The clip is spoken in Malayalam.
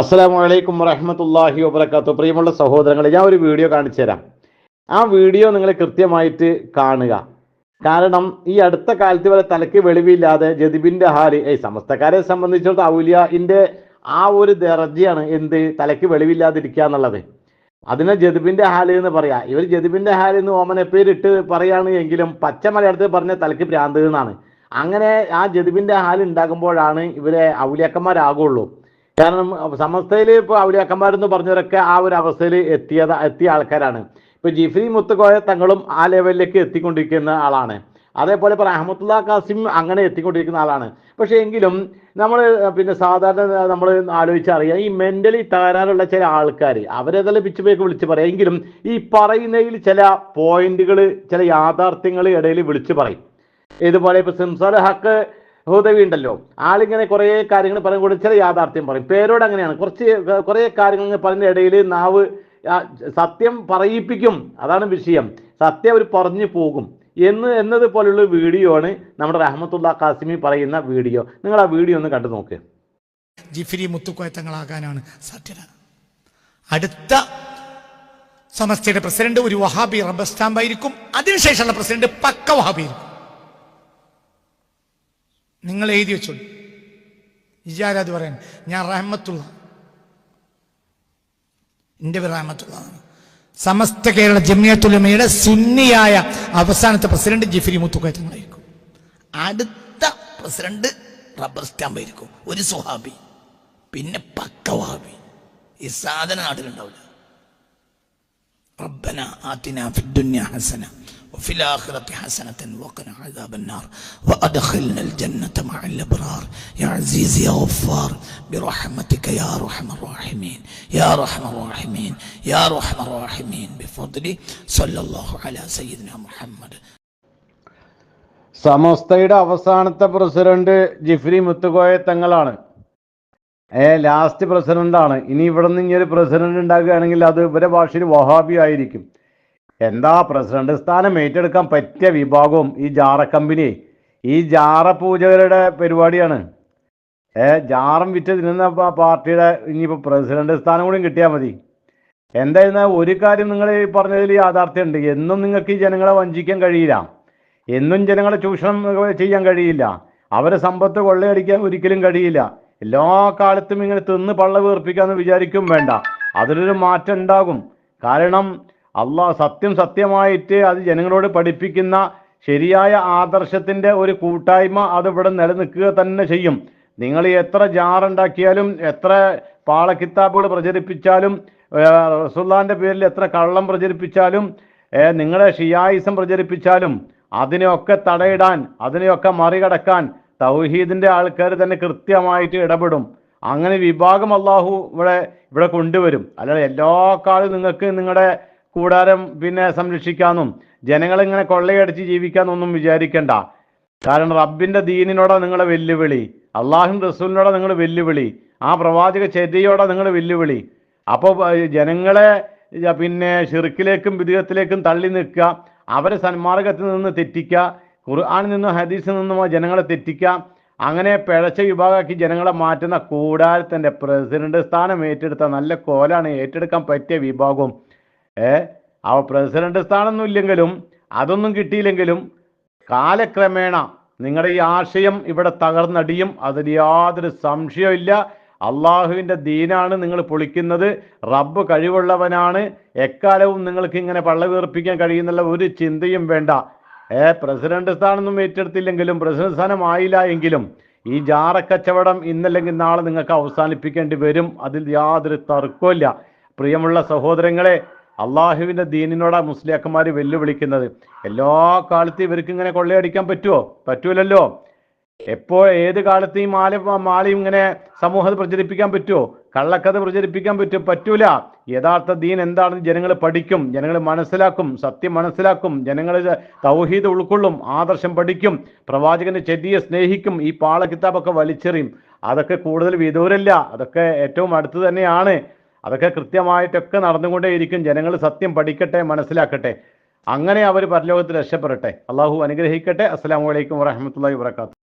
അസ്സാം വലൈക്കും വറഹമത്തല്ലാഹി വബർക്കാത്തു പ്രിയമുള്ള സഹോദരങ്ങളെ ഞാൻ ഒരു വീഡിയോ കാണിച്ചു തരാം. ആ വീഡിയോ നിങ്ങൾ കൃത്യമായിട്ട് കാണുക. കാരണം ഈ അടുത്ത കാലത്ത് വരെ തലയ്ക്ക് വെളിവില്ലാതെ ജതിബിന്റെ ഹാൽ ഏയ് സമസ്തക്കാരെ സംബന്ധിച്ചിടത്തോളം ഔലിയാന്റെ ആ ഒരു ദർജയാണ് എന്ത്? തലയ്ക്ക് വെളിവില്ലാതിരിക്കുക എന്നുള്ളത്. അതിനെ ജതിബിന്റെ ഹാൽ എന്ന് പറയാം. ഇവർ ജതിബിന്റെ ഹാൽ എന്ന് ഓമനെ പേരിട്ട് പറയാണ് എങ്കിലും പച്ച മലയാളത്തിൽ പറഞ്ഞ തലയ്ക്ക് ഭ്രാന്ത് എന്നാണ്. അങ്ങനെ ആ ജതിബിന്റെ ഹാൽ ഉണ്ടാകുമ്പോഴാണ് ഇവരെ ഔലിയാക്കന്മാരാകുള്ളൂ. കാരണം സമസ്തയിൽ ഇപ്പോൾ ഔലിയാക്കന്മാരെന്ന് പറഞ്ഞവരൊക്കെ ആ ഒരു അവസ്ഥയിൽ എത്തിയത് എത്തിയ ആൾക്കാരാണ്. ഇപ്പോൾ ജിഫ്രി മുത്തുകോയ തങ്ങളും ആ ലെവലിലേക്ക് എത്തിക്കൊണ്ടിരിക്കുന്ന ആളാണ്. അതേപോലെ ഇപ്പോൾ അഹമ്മദുല്ല കാസിം അങ്ങനെ എത്തിക്കൊണ്ടിരിക്കുന്ന ആളാണ്. പക്ഷേ എങ്കിലും നമ്മൾ പിന്നെ സാധാരണ നമ്മൾ ആലോചിച്ചറിയാം ഈ മെന്റലി തകരാറുള്ള ചില ആൾക്കാർ അവരതെല്ലാം പോയൊക്കെ വിളിച്ച് പറയാം. എങ്കിലും ഈ പറയുന്നതിൽ ചില പോയിന്റുകൾ ചില യാഥാർത്ഥ്യങ്ങൾ ഇടയിൽ വിളിച്ച് പറയും. ഇതുപോലെ ഇപ്പോൾ സിംസാർ ഹക്ക് ഹുദവി ഉണ്ടല്ലോ ആളിങ്ങനെ കുറേ കാര്യങ്ങൾ പറയും കൂടെ ചില യാഥാർത്ഥ്യം പറയും. പേരോട് അങ്ങനെയാണ്. കുറച്ച് കുറേ കാര്യങ്ങൾ പറഞ്ഞ ഇടയിൽ നാവ് സത്യം പറയിപ്പിക്കും. അതാണ് വിഷയം. സത്യം അവർ പറഞ്ഞു പോകും. എന്ന് എന്നത് പോലുള്ള വീഡിയോ ആണ് നമ്മുടെ റഹ്മത്തുള്ള കാസിമി പറയുന്ന വീഡിയോ. നിങ്ങൾ ആ വീഡിയോ ഒന്ന് കണ്ടു നോക്ക്. ജിഫിരി മുത്തുക്കോയത്തങ്ങളാകാനാണ് സാധ്യത. അടുത്ത സമസ്തയുടെ പ്രസിഡന്റ് ഒരു വഹാബി റബ്ബർ സ്റ്റാമ്പായിരിക്കും. അതിനുശേഷമുള്ള പ്രസിഡന്റ് പക്ക വഹാബി ആയിരിക്കും നിങ്ങൾ എഴുതി വെച്ചോളൂ. ഇജാരാത് പറയാൻ? ഞാൻ റഹമത്തുള്ള എന്റെ പേര് സമസ്ത കേരള ജമിയത്തുലമയുടെ സുന്നിയായ അവസാനത്തെ പ്രസിഡന്റ് ജിഫിരി മുത്തുക്കയറ്റങ്ങളായിരിക്കും അടുത്ത പ്രസിഡന്റ് റബ്ബർ സ്റ്റാമ്പായിരിക്കും ഒരു സുഹാബി പിന്നെ പക്കവാബി ഈ സാധന നാട്ടിലുണ്ടാവില്ല. റബ്ബന ആത്തിന ഫിദ്ദുന്യ ഹസന. وفي الآخرة حسنة وقنا عذاب النار وأدخلنا الجنة مع الأبرار يا عزيز يا غفار برحمتك يا أرحم الراحمين يا أرحم الراحمين يا أرحم الراحمين بفضل صلى الله على سيدنا محمد സമസ്തയുടെ അവസാനത്തെ പ്രസിഡന്റ് ജിഫ്രി മുത്തുകോയ തങ്ങളാണ് ഏ ലാസ്റ്റ് പ്രസിഡന്റാണ് ഇനി ഇവിടെ നിന്ന് ഇനി ഒരു പ്രസിഡന്റ് ഉണ്ടാകുകയാണെങ്കിൽ അത് ഇവരെ ഭാഷയിൽ വഹാബി ആയിരിക്കും എന്താ പ്രസിഡന്റ് സ്ഥാനം ഏറ്റെടുക്കാൻ പറ്റിയ വിഭാഗവും ഈ ജാറ കമ്പനി? ഈ ജാറ പൂജകരുടെ പരിപാടിയാണ്. ഏ ജാറം വിറ്റ് തിന്നുന്ന പാർട്ടിയുടെ ഇനിയിപ്പോൾ പ്രസിഡന്റ് സ്ഥാനം കൂടി കിട്ടിയാൽ മതി. എന്തായിരുന്നാൽ ഒരു കാര്യം നിങ്ങൾ പറഞ്ഞതിൽ യാഥാർത്ഥ്യമുണ്ട്. എന്നും നിങ്ങൾക്ക് ഈ ജനങ്ങളെ വഞ്ചിക്കാൻ കഴിയില്ല. എന്നും ജനങ്ങളെ ചൂഷണം ചെയ്യാൻ കഴിയില്ല. അവരെ സമ്പത്ത് കൊള്ളയടിക്കാൻ ഒരിക്കലും കഴിയില്ല. എല്ലാ കാലത്തും ഇങ്ങനെ തിന്ന് പള്ള വീർപ്പിക്കാമെന്ന് വിചാരിക്കും വേണ്ട. അതിലൊരു മാറ്റം ഉണ്ടാകും. കാരണം അള്ളാഹ് സത്യം സത്യമായിട്ട് അത് ജനങ്ങളോട് പഠിപ്പിക്കുന്ന ശരിയായ ആദർശത്തിന്റെ ഒരു കൂട്ടായ്മ അത് ഇവിടെ നിലനിൽക്കുക തന്നെ ചെയ്യും. നിങ്ങൾ എത്ര ജാറുണ്ടാക്കിയാലും എത്ര പാളക്കിത്താബുകൾ പ്രചരിപ്പിച്ചാലും റസുല്ലാന്റെ പേരിൽ എത്ര കള്ളം പ്രചരിപ്പിച്ചാലും നിങ്ങളെ ഷിയായിസം പ്രചരിപ്പിച്ചാലും അതിനെയൊക്കെ തടയിടാൻ അതിനെയൊക്കെ മറികടക്കാൻ തൗഹീദിന്റെ ആൾക്കാർ തന്നെ കൃത്യമായിട്ട് ഇടപെടും. അങ്ങനെ വിഭാഗം അള്ളാഹു ഇവിടെ ഇവിടെ കൊണ്ടുവരും. അല്ലാതെ എല്ലാ കാലവും നിങ്ങൾക്ക് നിങ്ങളുടെ കൂടാരം പിന്നെ സംരക്ഷിക്കാനും ജനങ്ങളിങ്ങനെ കൊള്ളയടിച്ച് ജീവിക്കാനൊന്നും വിചാരിക്കണ്ട. കാരണം റബ്ബിന്റെ ദീനിനോടാ നിങ്ങളെ വെല്ലുവിളി. അള്ളാഹും റസൂലിനോടാ നിങ്ങൾ വെല്ലുവിളി. ആ പ്രവാചക ചര്യയോടാ നിങ്ങൾ വെല്ലുവിളി. അപ്പോൾ ജനങ്ങളെ പിന്നെ ഷിർക്കിലേക്കും വിദഗത്തിലേക്കും തള്ളി നിൽക്കുക അവരെ സന്മാർഗത്തിൽ നിന്ന് തെറ്റിക്കുക ഖുർആാനിൽ നിന്നും ഹദീസിൽ നിന്നും ജനങ്ങളെ തെറ്റിക്കുക അങ്ങനെ പിഴച്ച വിഭാഗമാക്കി ജനങ്ങളെ മാറ്റുന്ന കൂടാരത്തിന്റെ പ്രസിഡന്റ് സ്ഥാനം ഏറ്റെടുത്ത നല്ല കോലാണ് ഏറ്റെടുക്കാൻ പറ്റിയ വിഭാഗവും അവ പ്രസിഡന്റ് സ്ഥാനമൊന്നും ഇല്ലെങ്കിലും അതൊന്നും കിട്ടിയില്ലെങ്കിലും കാലക്രമേണ നിങ്ങളുടെ ഈ ആശയം ഇവിടെ തകർന്നടിയും അതിൽ യാതൊരു സംശയമില്ല അള്ളാഹുവിന്റെ ദീനാണ് നിങ്ങൾ പൊളിക്കുന്നത്. റബ്ബ് കഴിവുള്ളവനാണ്. എക്കാലവും നിങ്ങൾക്ക് ഇങ്ങനെ പള്ള വീർപ്പിക്കാൻ കഴിയുന്നുള്ള ഒരു ചിന്തയും വേണ്ട. ഏ പ്രസിഡന്റ് സ്ഥാനമൊന്നും ഏറ്റെടുത്തില്ലെങ്കിലും പ്രസിഡന്റ് സ്ഥാനം ആയില്ല എങ്കിലും ഈ ജാറക്കച്ചവടം ഇന്നല്ലെങ്കിൽ നാളെ നിങ്ങൾക്ക് അവസാനിപ്പിക്കേണ്ടി വരും. അതിൽ യാതൊരു തർക്കമില്ല പ്രിയമുള്ള സഹോദരങ്ങളെ അള്ളാഹുവിന്റെ ദീനിനോടാ മുസ്ലിയാക്കന്മാർ വെല്ലുവിളിക്കുന്നത്. എല്ലാ കാലത്തും ഇവർക്ക് ഇങ്ങനെ കൊള്ളയടിക്കാൻ പറ്റുമോ പറ്റൂലല്ലോ. എപ്പോൾ ഏത് കാലത്ത് ഈ മാല മാളി ഇങ്ങനെ സമൂഹത്തെ പ്രചരിപ്പിക്കാൻ പറ്റുമോ കള്ളക്കഥ പ്രചരിപ്പിക്കാൻ പറ്റുമോ പറ്റൂല. യഥാർത്ഥ ദീൻ എന്താണെന്ന് ജനങ്ങൾ പഠിക്കും. ജനങ്ങൾ മനസ്സിലാക്കും. സത്യം മനസ്സിലാക്കും. ജനങ്ങൾ തൗഹീദ് ഉൾക്കൊള്ളും. ആദർശം പഠിക്കും. പ്രവാചകന്റെ ചെടിയെ സ്നേഹിക്കും. ഈ പാള കിതാബൊക്കെ വലിച്ചെറിയും. അതൊക്കെ കൂടുതൽ വിദൂരല്ല. അതൊക്കെ ഏറ്റവും അടുത്ത് തന്നെയാണ്. അതൊക്കെ കൃത്യമായിട്ടൊക്കെ നടന്നുകൊണ്ടേയിരിക്കും. ജനങ്ങൾ സത്യം പഠിക്കട്ടെ മനസ്സിലാക്കട്ടെ. അങ്ങനെ അവർ പരലോകത്ത് രക്ഷപ്പെടട്ടെ. അള്ളാഹു അനുഗ്രഹിക്കട്ടെ. അസ്സാം വലൈക്കും വാഹമത്തല്ലാ വാത്തു